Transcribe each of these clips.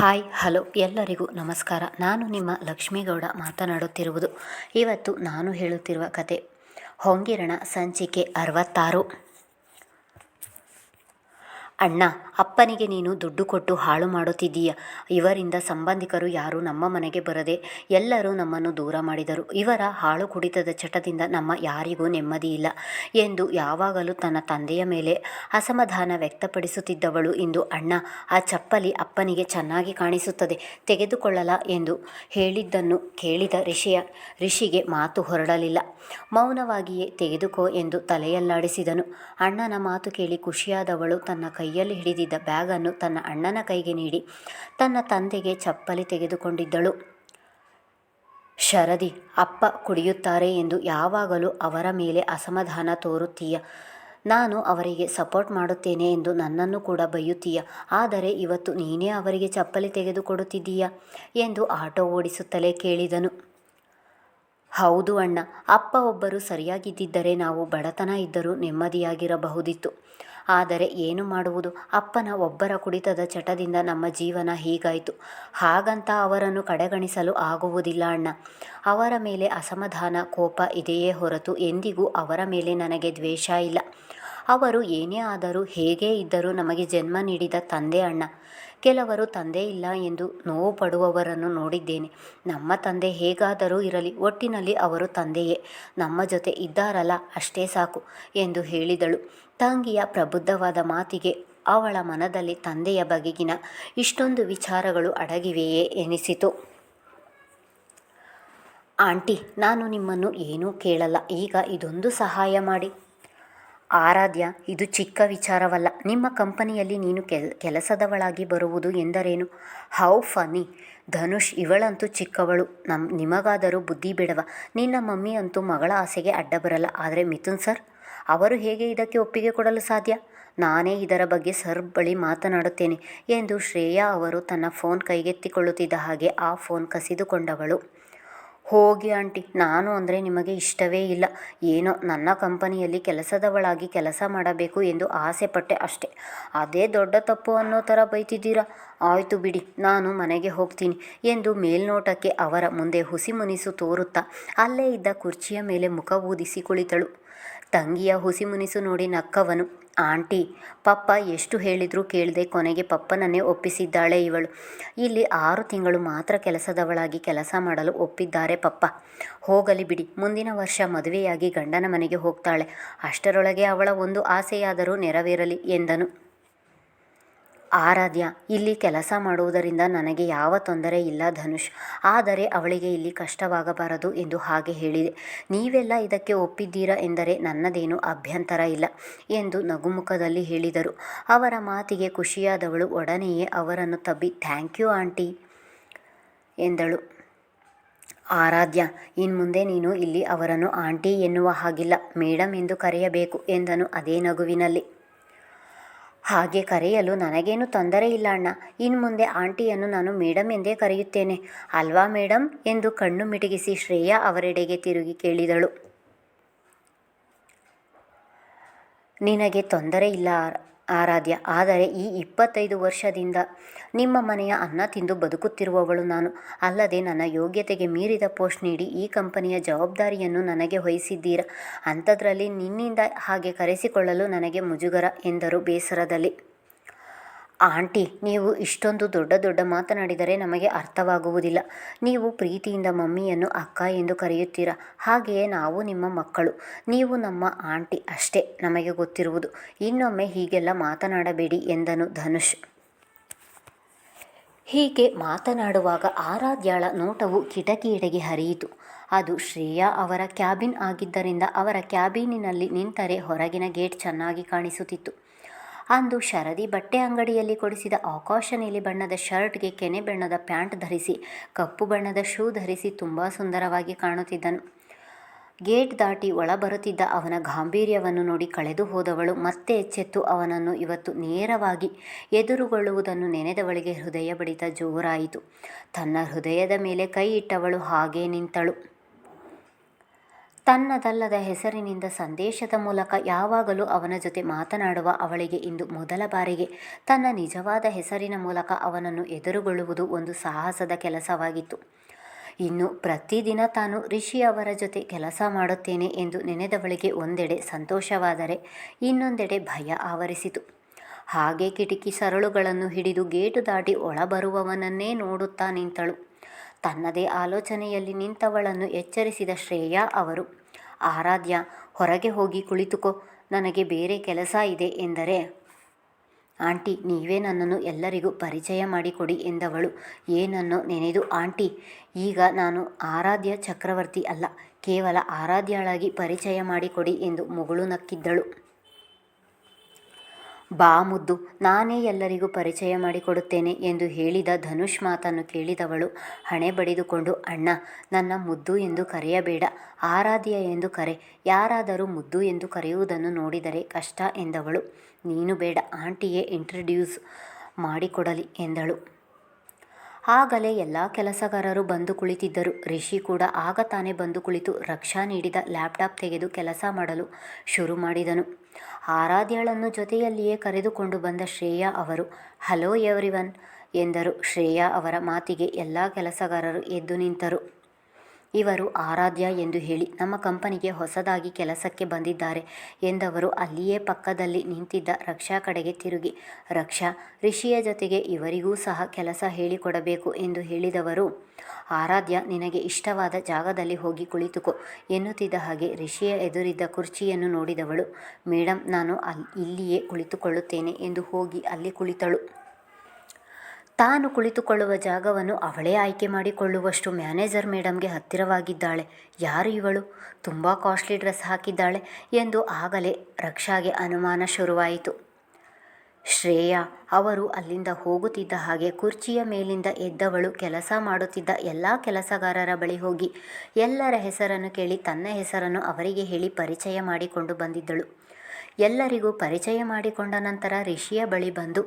Hi, hello, ಎಲ್ಲರಿಗೂ ನಮಸ್ಕಾರ. ನಾನು ನಿಮ್ಮ ಲಕ್ಷ್ಮೀಗೌಡ ಮಾತನಾಡುತ್ತಿರುವುದು. ಇವತ್ತು ನಾನು ಹೇಳುತ್ತಿರುವ ಕತೆ, ಹೊಂಗಿರಣ ಸಂಚಿಕೆ ಅರವತ್ತಾರು. ಅಣ್ಣ ಅಪ್ಪನಿಗೆ ನೀನು ದುಡ್ಡು ಕೊಟ್ಟು ಹಾಳು ಮಾಡುತ್ತಿದ್ದೀಯ. ಇವರಿಂದ ಸಂಬಂಧಿಕರು ಯಾರೂ ನಮ್ಮ ಮನೆಗೆ ಬರದೆ ಎಲ್ಲರೂ ನಮ್ಮನ್ನು ದೂರ ಮಾಡಿದರು. ಇವರ ಹಾಳು ಕುಡಿತದ ಚಟದಿಂದ ನಮ್ಮ ಯಾರಿಗೂ ನೆಮ್ಮದಿ ಇಲ್ಲ ಎಂದು ಯಾವಾಗಲೂ ತನ್ನ ತಂದೆಯ ಮೇಲೆ ಅಸಮಾಧಾನ ವ್ಯಕ್ತಪಡಿಸುತ್ತಿದ್ದವಳು ಇಂದು ಅಣ್ಣ. ಆ ಚಪ್ಪಲಿ ಅಪ್ಪನಿಗೆ ಚೆನ್ನಾಗಿ ಕಾಣಿಸುತ್ತದೆ. ತೆಗೆದುಕೊಳ್ಳಲ ಎಂದು ಹೇಳಿದ್ದನ್ನು ಕೇಳಿದ ಋಷಿಯ ಋಷಿಗೆ ಮಾತು ಹೊರಡಲಿಲ್ಲ. ಮೌನವಾಗಿಯೇ ತೆಗೆದುಕೋ ಎಂದು ತಲೆಯಲ್ಲಾಡಿಸಿದನು. ಅಣ್ಣನ ಮಾತು ಕೇಳಿ ಖುಷಿಯಾದವಳು ತನ್ನ ಕೈಯಲ್ಲಿ ಹಿಡಿದಿದ್ದ ಬ್ಯಾಗನ್ನು ತನ್ನ ಅಣ್ಣನ ಕೈಗೆ ನೀಡಿ ತನ್ನ ತಂದೆಗೆ ಚಪ್ಪಲಿ ತೆಗೆದುಕೊಂಡಿದ್ದಳು. ಶರದಿ, ಅಪ್ಪ ಕುಡಿಯುತ್ತಾರೆ ಎಂದು ಯಾವಾಗಲೂ ಅವರ ಮೇಲೆ ಅಸಮಾಧಾನ ತೋರುತ್ತೀಯ. ನಾನು ಅವರಿಗೆ ಸಪೋರ್ಟ್ ಮಾಡುತ್ತೇನೆ ಎಂದು ನನ್ನನ್ನು ಕೂಡ ಬೈಯುತ್ತೀಯ. ಆದರೆ ಇವತ್ತು ನೀನೇ ಅವರಿಗೆ ಚಪ್ಪಲಿ ತೆಗೆದುಕೊಡುತ್ತಿದ್ದೀಯ? ಎಂದು ಆಟೋ ಓಡಿಸುತ್ತಲೇ ಕೇಳಿದನು. ಹೌದು ಅಣ್ಣ, ಅಪ್ಪ ಒಬ್ಬರು ಸರಿಯಾಗಿದ್ದಿದ್ದರೆ ನಾವು ಬಡತನ ಇದ್ದರೂ ನೆಮ್ಮದಿಯಾಗಿರಬಹುದಿತ್ತು. ಆದರೆ ಏನು ಮಾಡುವುದು? ಅಪ್ಪನ ಒಬ್ಬರ ಕುಡಿತದ ಚಟದಿಂದ ನಮ್ಮ ಜೀವನ ಹೀಗಾಯಿತು. ಹಾಗಂತ ಅವರನ್ನು ಕಡೆಗಣಿಸಲು ಆಗುವುದಿಲ್ಲ ಅಣ್ಣ. ಅವರ ಮೇಲೆ ಅಸಮಾಧಾನ, ಕೋಪ ಇದೆಯೇ ಹೊರತು ಎಂದಿಗೂ ಅವರ ಮೇಲೆ ನನಗೆ ದ್ವೇಷ ಇಲ್ಲ. ಅವರು ಏನೇ ಆದರೂ ಹೇಗೇ ಇದ್ದರೂ ನಮಗೆ ಜನ್ಮ ನೀಡಿದ ತಂದೆ ಅಣ್ಣ. ಕೆಲವರು ತಂದೆ ಇಲ್ಲ ಎಂದು ನೋವು ಪಡುವವರನ್ನು ನೋಡಿದ್ದೇನೆ. ನಮ್ಮ ತಂದೆ ಹೇಗಾದರೂ ಇರಲಿ, ಒಟ್ಟಿನಲ್ಲಿ ಅವರು ತಂದೆಯೇ. ನಮ್ಮ ಜೊತೆ ಇದ್ದಾರಲ್ಲ, ಅಷ್ಟೇ ಸಾಕು ಎಂದು ಹೇಳಿದಳು. ತಂಗಿಯ ಪ್ರಬುದ್ಧವಾದ ಮಾತಿಗೆ ಅವಳ ಮನದಲ್ಲಿ ತಂದೆಯ ಬಗೆಗಿನ ಇಷ್ಟೊಂದು ವಿಚಾರಗಳು ಅಡಗಿವೆಯೇ ಎನಿಸಿತು. ಆಂಟಿ, ನಾನು ನಿಮ್ಮನ್ನು ಏನೂ ಕೇಳಲ್ಲ. ಈಗ ಇದೊಂದು ಸಹಾಯ ಮಾಡಿ. ಆರಾಧ್ಯ, ಇದು ಚಿಕ್ಕ ವಿಚಾರವಲ್ಲ. ನಿಮ್ಮ ಕಂಪನಿಯಲ್ಲಿ ನೀನು ಕೆಲ್, ಕೆಲಸದವಳಾಗಿ ಬರುವುದು ಎಂದರೇನು? How, funny. ಧನುಷ್, ಇವಳಂತೂ ಚಿಕ್ಕವಳು. ನಮ್, ನಿಮಗಾದರೂ ಬುದ್ಧಿ ಬಿಡವ? ನಿನ್ನ ಮಮ್ಮಿ ಅಂತೂ ಮಗಳ ಆಸೆಗೆ ಅಡ್ಡ ಬರಲ್ಲ. ಆದರೆ ಮಿಥುನ್ ಸರ್, ಅವರು ಹೇಗೆ ಇದಕ್ಕೆ ಒಪ್ಪಿಗೆ ಕೊಡಲು ಸಾಧ್ಯ? ನಾನೇ ಇದರ ಬಗ್ಗೆ ಸರ್ ಬಳಿ ಮಾತನಾಡುತ್ತೇನೆ ಎಂದು ಶ್ರೇಯಾ ಅವರು ತನ್ನ ಫೋನ್ ಕೈಗೆತ್ತಿಕೊಳ್ಳುತ್ತಿದ್ದ ಹಾಗೆ ಆ ಫೋನ್ ಕಸಿದುಕೊಂಡವಳು. ಹೋಗಿ ಆಂಟಿ, ನಾನು ಅಂದರೆ ನಿಮಗೆ ಇಷ್ಟವೇ ಇಲ್ಲ. ಏನೋ ನನ್ನ ಕಂಪನಿಯಲ್ಲಿ ಕೆಲಸದವಳಾಗಿ ಕೆಲಸ ಮಾಡಬೇಕು ಎಂದು ಆಸೆ ಪಟ್ಟೆ ಅಷ್ಟೆ. ಅದೇ ದೊಡ್ಡ ತಪ್ಪು ಅನ್ನೋ ಥರ ಬೈತಿದ್ದೀರಾ? ಆಯಿತು ಬಿಡಿ, ನಾನು ಮನೆಗೆ ಹೋಗ್ತೀನಿ ಎಂದು ಮೇಲ್ನೋಟಕ್ಕೆ ಅವರ ಮುಂದೆ ಹುಸಿ ಮುನಿಸು ತೋರುತ್ತಾ ಅಲ್ಲೇ ಇದ್ದ ಕುರ್ಚಿಯ ಮೇಲೆ ಮುಖ ಊದಿಸಿ ಕುಳಿತಳು. ತಂಗಿಯ ಹುಸಿ ಮುನಿಸು ನೋಡಿ ನಕ್ಕವನು ಆಂಟಿ, ಪಪ್ಪ ಎಷ್ಟು ಹೇಳಿದರೂ ಕೇಳದೆ ಕೊನೆಗೆ ಪಪ್ಪನನ್ನೇ ಒಪ್ಪಿಸಿದ್ದಾಳೆ ಇವಳು. ಇಲ್ಲಿ ಆರು ತಿಂಗಳು ಮಾತ್ರ ಕೆಲಸದವಳಾಗಿ ಕೆಲಸ ಮಾಡಲು ಒಪ್ಪಿದ್ದಾರೆ ಪಪ್ಪ. ಹೋಗಲಿ ಬಿಡಿ, ಮುಂದಿನ ವರ್ಷ ಮದುವೆಯಾಗಿ ಗಂಡನ ಮನೆಗೆ ಹೋಗ್ತಾಳೆ. ಅಷ್ಟರೊಳಗೆ ಅವಳ ಒಂದು ಆಸೆಯಾದರೂ ನೆರವೇರಲಿ ಎಂದನು. ಆರಾಧ್ಯ, ಇಲ್ಲಿ ಕೆಲಸ ಮಾಡುವುದರಿಂದ ನನಗೆ ಯಾವ ತೊಂದರೆ ಇಲ್ಲ ಧನುಷ್. ಆದರೆ ಅವಳಿಗೆ ಇಲ್ಲಿ ಕಷ್ಟವಾಗಬಾರದು ಎಂದು ಹಾಗೆ ಹೇಳಿದೆ. ನೀವೆಲ್ಲ ಇದಕ್ಕೆ ಒಪ್ಪಿದ್ದೀರಾ ಎಂದರೆ ನನ್ನದೇನು ಅಭ್ಯಂತರ ಇಲ್ಲ ಎಂದು ನಗುಮುಖದಲ್ಲಿ ಹೇಳಿದರು. ಅವರ ಮಾತಿಗೆ ಖುಷಿಯಾದವಳು ಒಡನೆಯೇ ಅವರನ್ನು ತಬ್ಬಿ, ಥ್ಯಾಂಕ್ ಯು ಆಂಟಿ ಎಂದಳು. ಆರಾಧ್ಯ, ಇನ್ಮುಂದೆ ನೀನು ಇಲ್ಲಿ ಅವರನ್ನು ಆಂಟಿ ಎನ್ನುವ ಹಾಗಿಲ್ಲ. ಮೇಡಮ್ ಎಂದು ಕರೆಯಬೇಕು ಎಂದನು ಅದೇ ನಗುವಿನಲ್ಲಿ. ಹಾಗೆ ಕರೆಯಲು ನನಗೇನು ತೊಂದರೆ ಇಲ್ಲ ಅಣ್ಣ. ಇನ್ನು ಮುಂದೆ ಆಂಟಿಯನ್ನು ನಾನು ಮೇಡಮ್ ಎಂದೇ ಕರೆಯುತ್ತೇನೆ. ಅಲ್ವಾ ಮೇಡಮ್ ಎಂದು ಕಣ್ಣು ಮಿಟಗಿಸಿ ಶ್ರೇಯಾ ಅವರೆಡೆಗೆ ತಿರುಗಿ ಕೇಳಿದಳು. ನಿನಗೆ ತೊಂದರೆ ಇಲ್ಲ ಆರಾಧ್ಯ. ಆದರೆ ಈ ಇಪ್ಪತ್ತೈದು ವರ್ಷದಿಂದ ನಿಮ್ಮ ಮನೆಯ ಅನ್ನ ತಿಂದು ಬದುಕುತ್ತಿರುವವಳು ನಾನು. ಅಲ್ಲದೆ ನನ್ನ ಯೋಗ್ಯತೆಗೆ ಮೀರಿದ ಪೋಸ್ಟ್ ನೀಡಿ ಈ ಕಂಪನಿಯ ಜವಾಬ್ದಾರಿಯನ್ನು ನನಗೆ ವಹಿಸಿದ್ದೀರಾ? ಅಂಥದ್ರಲ್ಲಿ ನಿನ್ನಿಂದ ಹಾಗೆ ಕರೆಸಿಕೊಳ್ಳಲು ನನಗೆ ಮುಜುಗರ ಎಂದರು ಬೇಸರದಲ್ಲಿ. ಆಂಟಿ, ನೀವು ಇಷ್ಟೊಂದು ದೊಡ್ಡ ದೊಡ್ಡ ಮಾತನಾಡಿದರೆ ನಮಗೆ ಅರ್ಥವಾಗುವುದಿಲ್ಲ. ನೀವು ಪ್ರೀತಿಯಿಂದ ಮಮ್ಮಿಯನ್ನು ಅಕ್ಕ ಎಂದು ಕರೆಯುತ್ತೀರಾ? ಹಾಗೆಯೇ ನಾವು ನಿಮ್ಮ ಮಕ್ಕಳು. ನೀವು ನಮ್ಮ ಆಂಟಿ ಅಷ್ಟೇ, ನಮಗೆ ಗೊತ್ತಿರುವುದು. ಇನ್ನೊಮ್ಮೆ ಹೀಗೆಲ್ಲ ಮಾತನಾಡಬೇಡಿ ಎಂದನು ಧನುಷ್. ಹೀಗೆ ಮಾತನಾಡುವಾಗ ಆರಾಧ್ಯಾಳ ನೋಟವು ಕಿಟಕಿಯೆಡೆಗೆ ಹರಿಯಿತು. ಅದು ಶ್ರೇಯಾ ಅವರ ಕ್ಯಾಬಿನ್ ಆಗಿದ್ದರಿಂದ ಅವರ ಕ್ಯಾಬಿನಿನಲ್ಲಿ ನಿಂತರೆ ಹೊರಗಿನ ಗೇಟ್ ಚೆನ್ನಾಗಿ ಕಾಣಿಸುತ್ತಿತ್ತು. ಅಂದು ಶರದಿ ಬಟ್ಟೆ ಅಂಗಡಿಯಲ್ಲಿ ಕೊಡಿಸಿದ ಆಕಾಶ ನೀಲಿ ಬಣ್ಣದ ಶರ್ಟ್ಗೆ ಕೆನೆ ಬಣ್ಣದ ಪ್ಯಾಂಟ್ ಧರಿಸಿ, ಕಪ್ಪು ಬಣ್ಣದ ಶೂ ಧರಿಸಿ ತುಂಬ ಸುಂದರವಾಗಿ ಕಾಣುತ್ತಿದ್ದನು. ಗೇಟ್ ದಾಟಿ ಒಳ ಬರುತ್ತಿದ್ದ ಅವನ ಗಾಂಭೀರ್ಯವನ್ನು ನೋಡಿ ಕಳೆದು ಹೋದವಳು ಮತ್ತೆ ಎಚ್ಚೆತ್ತು ಅವನನ್ನು ಇವತ್ತು ನೇರವಾಗಿ ಎದುರುಗೊಳ್ಳುವುದನ್ನು ನೆನೆದವಳಿಗೆ ಹೃದಯ ಬಡಿತ ಜೋರಾಯಿತು. ತನ್ನ ಹೃದಯದ ಮೇಲೆ ಕೈ ಇಟ್ಟವಳು ಹಾಗೇ ನಿಂತಳು. ತನ್ನದಲ್ಲದ ಹೆಸರಿನಿಂದ ಸಂದೇಶದ ಮೂಲಕ ಯಾವಾಗಲೂ ಅವನ ಜೊತೆ ಮಾತನಾಡುವ ಅವಳಿಗೆ ಇಂದು ಮೊದಲ ಬಾರಿಗೆ. ತನ್ನ ನಿಜವಾದ ಹೆಸರಿನ ಮೂಲಕ ಅವನನ್ನು ಎದುರುಗೊಳ್ಳುವುದು ಒಂದು ಸಾಹಸದ ಕೆಲಸವಾಗಿತ್ತು. ಇನ್ನು ಪ್ರತಿದಿನ ತಾನು ರಿಷಿ ಅವರ ಜೊತೆ ಕೆಲಸ ಮಾಡುತ್ತೇನೆ ಎಂದು ನೆನೆದವಳಿಗೆ ಒಂದೆಡೆ ಸಂತೋಷವಾದರೆ ಇನ್ನೊಂದೆಡೆ ಭಯ ಆವರಿಸಿತು. ಹಾಗೆ ಕಿಟಕಿ ಸರಳುಗಳನ್ನು ಹಿಡಿದು ಗೇಟು ದಾಟಿ ಒಳಬರುವವನನ್ನೇ ನೋಡುತ್ತಾ ನಿಂತಳು. ತನ್ನದೇ ಆಲೋಚನೆಯಲ್ಲಿ ನಿಂತವಳನ್ನು ಎಚ್ಚರಿಸಿದ ಶ್ರೇಯಾ ಅವರು, ಆರಾಧ್ಯ, ಹೊರಗೆ ಹೋಗಿ ಕುಳಿತುಕೋ, ನನಗೆ ಬೇರೆ ಕೆಲಸ ಇದೆ ಎಂದರೆ? ಆಂಟಿ, ನೀವೇ ನನ್ನನ್ನು ಎಲ್ಲರಿಗೂ ಪರಿಚಯ ಮಾಡಿಕೊಡಿ ಎಂದವಳು. ಏನನ್ನು ನೆನೆದು ಆಂಟಿ, ಈಗ ನಾನು ಆರಾಧ್ಯ ಚಕ್ರವರ್ತಿ ಅಲ್ಲ, ಕೇವಲ ಆರಾಧ್ಯಳಾಗಿ ಪರಿಚಯ ಮಾಡಿಕೊಡಿ ಎಂದು ಮುಗುಳು ನಕ್ಕಿದ್ದಳು. ಬಾ ಮುದ್ದು, ನಾನೇ ಎಲ್ಲರಿಗೂ ಪರಿಚಯ ಮಾಡಿಕೊಡುತ್ತೇನೆ ಎಂದು ಹೇಳಿದ ಧನುಷ್ ಮಾತನ್ನು ಕೇಳಿದವಳು. ಹಣೆ ಬಡಿದುಕೊಂಡು, ಅಣ್ಣ, ನನ್ನ ಮುದ್ದು ಎಂದು ಕರೆಯಬೇಡ, ಆರಾಧ್ಯ ಎಂದು ಕರೆ. ಯಾರಾದರೂ ಮುದ್ದು ಎಂದು ಕರೆಯುವುದನ್ನು ನೋಡಿದರೆ ಕಷ್ಟ ಎಂದವಳು. ನೀನು ಬೇಡ ಆಂಟಿಯೇ ಇಂಟ್ರಡ್ಯೂಸ್ ಮಾಡಿಕೊಡಲಿ ಎಂದಳು. ಆಗಲೇ ಎಲ್ಲ ಕೆಲಸಗಾರರು ಬಂದು ಕುಳಿತಿದ್ದರು. ರಿಷಿ ಕೂಡ ಆಗ ತಾನೇ ಬಂದು ಕುಳಿತು ರಕ್ಷಾ ನೀಡಿದ ಲ್ಯಾಪ್ಟಾಪ್ ತೆಗೆದು ಕೆಲಸ ಮಾಡಲು ಶುರು ಮಾಡಿದನು. ಆರಾಧ್ಯಳನ್ನು ಜೊತೆಯಲ್ಲಿಯೇ ಕರೆದುಕೊಂಡು ಬಂದ ಶ್ರೇಯಾ ಅವರು, ಹಲೋ ಎವ್ರಿವನ್ ಎಂದರು. ಶ್ರೇಯಾ ಅವರ ಮಾತಿಗೆ ಎಲ್ಲ ಕೆಲಸಗಾರರು ಎದ್ದು ನಿಂತರು. ಇವರು ಆರಾಧ್ಯ ಎಂದು ಹೇಳಿ ನಮ್ಮ ಕಂಪನಿಗೆ ಹೊಸದಾಗಿ ಕೆಲಸಕ್ಕೆ ಬಂದಿದ್ದಾರೆ ಎಂದವರು ಅಲ್ಲಿಯೇ ಪಕ್ಕದಲ್ಲಿ ನಿಂತಿದ್ದ ರಕ್ಷಾ ಕಡೆಗೆ ತಿರುಗಿ. ರಕ್ಷಾ, ರಿಷಿಯ ಜೊತೆಗೆ ಇವರಿಗೂ ಸಹ ಕೆಲಸ ಹೇಳಿಕೊಡಬೇಕು ಎಂದು ಹೇಳಿದವರು, ಆರಾಧ್ಯ, ನಿನಗೆ ಇಷ್ಟವಾದ ಜಾಗದಲ್ಲಿ ಹೋಗಿ ಕುಳಿತುಕೋ ಎನ್ನುತ್ತಿದ್ದ ಹಾಗೆ ರಿಷಿಯ ಎದುರಿದ್ದ ಕುರ್ಚಿಯನ್ನು ನೋಡಿದವಳು ಮೇಡಮ್ ನಾನು ಅಲ್ಲಿ ಇಲ್ಲಿಯೇ ಕುಳಿತುಕೊಳ್ಳುತ್ತೇನೆ ಎಂದು ಹೋಗಿ ಅಲ್ಲಿ ಕುಳಿತಳು. ತಾನು ಕುಳಿತುಕೊಳ್ಳುವ ಜಾಗವನ್ನು ಅವಳೇ ಆಯ್ಕೆ ಮಾಡಿಕೊಳ್ಳುವಷ್ಟು ಮ್ಯಾನೇಜರ್ ಮೇಡಮ್ಗೆ ಹತ್ತಿರವಾಗಿದ್ದಾಳೆ. ಯಾರು ಇವಳು? ತುಂಬ ಕಾಸ್ಟ್ಲಿ ಡ್ರೆಸ್ ಹಾಕಿದ್ದಾಳೆ ಎಂದು ಆಗಲೇ ರಕ್ಷಾಗೆ ಅನುಮಾನ ಶುರುವಾಯಿತು. ಶ್ರೇಯಾ, ಅವರು ಅಲ್ಲಿಂದ ಹೋಗುತ್ತಿದ್ದ ಹಾಗೆ ಕುರ್ಚಿಯ ಮೇಲಿಂದ ಎದ್ದವಳು ಕೆಲಸ ಮಾಡುತ್ತಿದ್ದ ಎಲ್ಲ ಕೆಲಸಗಾರರ ಬಳಿ ಹೋಗಿ ಎಲ್ಲರ ಹೆಸರನ್ನು ಕೇಳಿ ತನ್ನ ಹೆಸರನ್ನು ಅವರಿಗೆ ಹೇಳಿ ಪರಿಚಯ ಮಾಡಿಕೊಂಡು ಬಂದಿದ್ದಳು. ಎಲ್ಲರಿಗೂ ಪರಿಚಯ ಮಾಡಿಕೊಂಡ ನಂತರ ರಿಷಿಯ ಬಳಿ ಬಂದು,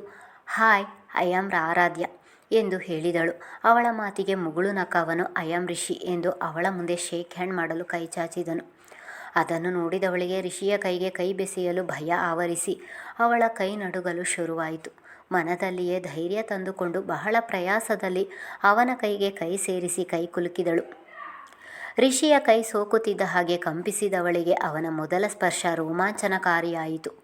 ಹಾಯ್ ಐ ಆಮ್ ಆರಾಧ್ಯ ಎಂದು ಹೇಳಿದಳು. ಅವಳ ಮಾತಿಗೆ ಮುಗುಳು ನಕ್ಕವನು ಆಮ್ ರಿಷಿ ಎಂದು ಅವಳ ಮುಂದೆ ಶೇಕ್ ಹ್ಯಾಂಡ್ ಮಾಡಲು ಕೈ ಚಾಚಿದನು. ಅದನ್ನು ನೋಡಿದವಳಿಗೆ ರಿಷಿಯ ಕೈಗೆ ಕೈ ಬೆಸೆಯಲು ಭಯ ಆವರಿಸಿ ಅವಳ ಕೈ ನಡುಗಲು ಶುರುವಾಯಿತು. ಮನದಲ್ಲಿಯೇ ಧೈರ್ಯ ತಂದುಕೊಂಡು ಬಹಳ ಪ್ರಯಾಸದಲ್ಲಿ ಅವನ ಕೈಗೆ ಕೈ ಸೇರಿಸಿ ಕೈ ಕುಲುಕಿದಳು. ಋಷಿಯ ಕೈ ಸೋಕುತ್ತಿದ್ದ ಹಾಗೆ ಕಂಪಿಸಿದವಳಿಗೆ ಅವನ ಮೊದಲ ಸ್ಪರ್ಶ ರೋಮಾಂಚನಕಾರಿಯಾಯಿತು.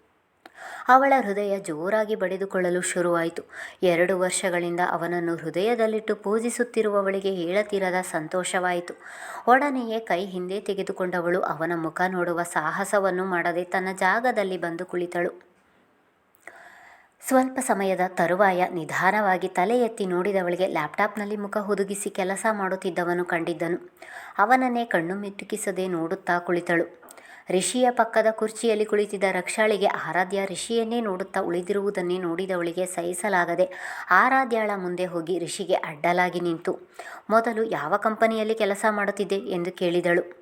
ಅವಳ ಹೃದಯ ಜೋರಾಗಿ ಬಡಿದುಕೊಳ್ಳಲು ಶುರುವಾಯಿತು. ಎರಡು ವರ್ಷಗಳಿಂದ ಅವನನ್ನು ಹೃದಯದಲ್ಲಿಟ್ಟು ಪೂಜಿಸುತ್ತಿರುವವಳಿಗೆ ಹೇಳತಿರದ ಸಂತೋಷವಾಯಿತು. ಒಡನೆಯೇ ಕೈ ಹಿಂದೆ ತೆಗೆದುಕೊಂಡವಳು ಅವನ ಮುಖ ನೋಡುವ ಸಾಹಸವನ್ನು ಮಾಡದೆ ತನ್ನ ಜಾಗದಲ್ಲಿ ಬಂದು ಕುಳಿತಳು. ಸ್ವಲ್ಪ ಸಮಯದ ತರುವಾಯ ನಿಧಾನವಾಗಿ ತಲೆ ಎತ್ತಿ ನೋಡಿದವಳಿಗೆ ಲ್ಯಾಪ್ಟಾಪ್ನಲ್ಲಿ ಮುಖ ಹುದುಗಿಸಿ ಕೆಲಸ ಮಾಡುತ್ತಿದ್ದವನು ಕಂಡಿದ್ದನು. ಅವನನ್ನೇ ಕಣ್ಣು ಮಿಟುಕಿಸದೆ ನೋಡುತ್ತಾ ಕುಳಿತಳು. ರಿಷಿಯ ಪಕ್ಕದ ಕುರ್ಚಿಯಲ್ಲಿ ಕುಳಿತಿದ್ದ ರಕ್ಷಾಳಿಗೆ ಆರಾಧ್ಯ ಋಷಿಯನ್ನೇ ನೋಡುತ್ತಾ ಉಳಿದಿರುವುದನ್ನೇ ನೋಡಿದವಳಿಗೆ ಸಹಿಸಲಾಗದೆ ಆರಾಧ್ಯಳ ಮುಂದೆ ಹೋಗಿ ಋಷಿಗೆ ಅಡ್ಡಲಾಗಿ ನಿಂತು, ಮೊದಲು ಯಾವ ಕಂಪನಿಯಲ್ಲಿ ಕೆಲಸ ಮಾಡುತ್ತಿದ್ದೆ? ಎಂದು ಕೇಳಿದಳು.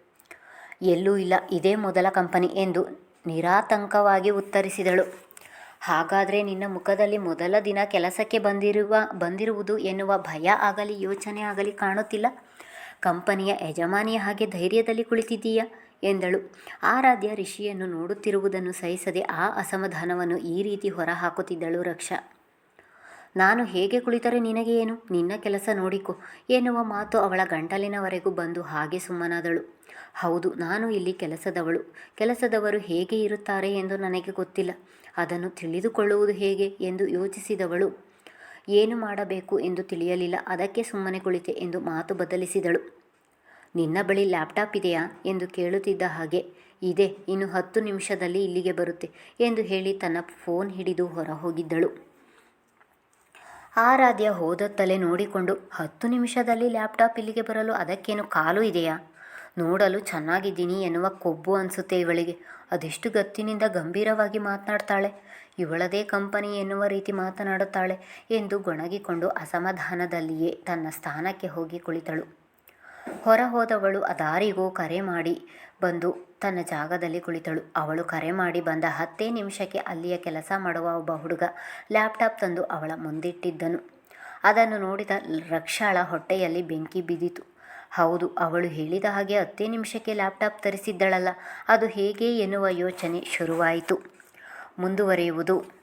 ಎಲ್ಲೂ ಇಲ್ಲ, ಇದೇ ಮೊದಲ ಕಂಪನಿ, ಎಂದು ನಿರಾತಂಕವಾಗಿ ಉತ್ತರಿಸಿದಳು. ಹಾಗಾದರೆ ನಿನ್ನ ಮುಖದಲ್ಲಿ ಮೊದಲ ದಿನ ಕೆಲಸಕ್ಕೆ ಬಂದಿರುವ, ಬಂದಿರುವುದು ಎನ್ನುವ ಭಯ ಆಗಲಿ ಯೋಚನೆ ಆಗಲಿ ಕಾಣುತ್ತಿಲ್ಲ? ಕಂಪನಿಯ ಯಜಮಾನಿಯ ಹಾಗೆ ಧೈರ್ಯದಲ್ಲಿ ಕುಳಿತಿದ್ದೀಯಾ? ಎಂದಳು. ಆರಾಧ್ಯ ಋಷಿಯನ್ನು ನೋಡುತ್ತಿರುವುದನ್ನು ಸಹಿಸದೆ ಆ ಅಸಮಾಧಾನವನ್ನು ಈ ರೀತಿ ಹೊರಹಾಕುತ್ತಿದ್ದಳು ರಕ್ಷಾ. ನಾನು ಹೇಗೆ ಕುಳಿತರೆ ನಿನಗೆ ಏನು ನಿನ್ನ ಕೆಲಸ ನೋಡಿಕೊ ಎನ್ನುವ ಮಾತು ಅವಳ ಗಂಟಲಿನವರೆಗೂ ಬಂದು ಹಾಗೆ ಸುಮ್ಮನಾದಳು. ಹೌದು, ನಾನು ಇಲ್ಲಿ ಕೆಲಸದವಳು. ಕೆಲಸದವರು ಹೇಗೆ ಇರುತ್ತಾರೆ ಎಂದು ನನಗೆ ಗೊತ್ತಿಲ್ಲ. ಅದನ್ನು ತಿಳಿದುಕೊಳ್ಳುವುದು ಹೇಗೆ ಎಂದು ಯೋಚಿಸಿದವಳು. ಏನು ಮಾಡಬೇಕು ಎಂದು ತಿಳಿಯಲಿಲ್ಲ. ಅದಕ್ಕೆ ಸುಮ್ಮನೆ ಕುಳಿತೆ ಎಂದು ಮಾತು ಬದಲಿಸಿದಳು. ನಿನ್ನ ಬಳಿ ಲ್ಯಾಪ್ಟಾಪ್ ಇದೆಯಾ ಎಂದು ಕೇಳುತ್ತಿದ್ದ ಹಾಗೆ, ಇದೆ, ಇನ್ನು ಹತ್ತು ನಿಮಿಷದಲ್ಲಿ ಇಲ್ಲಿಗೆ ಬರುತ್ತೆ ಎಂದು ಹೇಳಿ ತನ್ನ ಫೋನ್ ಹಿಡಿದು ಹೊರ ಹೋಗಿದ್ದಳು ಆರಾಧ್ಯ ಹೋದತ್ತಲೇ ನೋಡಿಕೊಂಡು, ಹತ್ತು ನಿಮಿಷದಲ್ಲಿ ಲ್ಯಾಪ್ಟಾಪ್ ಇಲ್ಲಿಗೆ ಬರಲು ಅದಕ್ಕೇನು ಕಾಲು ಇದೆಯಾ? ನೋಡಲು ಚೆನ್ನಾಗಿದ್ದೀನಿ ಎನ್ನುವ ಕೊಬ್ಬು ಅನಿಸುತ್ತೆ ಇವಳಿಗೆ. ಅದೆಷ್ಟು ಗತ್ತಿನಿಂದ ಗಂಭೀರವಾಗಿ ಮಾತನಾಡ್ತಾಳೆ? ಇವಳದೇ ಕಂಪನಿ ಎನ್ನುವ ರೀತಿ ಮಾತನಾಡುತ್ತಾಳೆ ಎಂದು ಗೊಣಗಿಕೊಂಡು ಅಸಮಾಧಾನದಲ್ಲಿಯೇ ತನ್ನ ಸ್ಥಾನಕ್ಕೆ ಹೋಗಿ ಕುಳಿತಳು. ಹೊರ ಹೋದವಳು ದಾರಿಗೂ ಕರೆ ಮಾಡಿ ಬಂದು ತನ್ನ ಜಾಗದಲ್ಲಿ ಕುಳಿತಳು. ಅವಳು ಕರೆ ಮಾಡಿ ಬಂದ ಹತ್ತೇ ನಿಮಿಷಕ್ಕೆ ಅಲ್ಲಿಯ ಕೆಲಸ ಮಾಡುವ ಒಬ್ಬ ಹುಡುಗ ಲ್ಯಾಪ್ಟಾಪ್ ತಂದು ಅವಳ ಮುಂದಿಟ್ಟಿದ್ದನು. ಅದನ್ನು ನೋಡಿದ ರಕ್ಷಾಳ ಹೊಟ್ಟೆಯಲ್ಲಿ ಬೆಂಕಿ ಬಿದ್ದಿತು. ಹೌದು, ಅವಳು ಹೇಳಿದ ಹಾಗೆ ಹತ್ತೇ ನಿಮಿಷಕ್ಕೆ ಲ್ಯಾಪ್ಟಾಪ್ ತರಿಸಿದ್ದಳಲ್ಲ, ಅದು ಹೇಗೆ ಎನ್ನುವ ಯೋಚನೆ ಶುರುವಾಯಿತು. ಮುಂದುವರಿಯುವುದು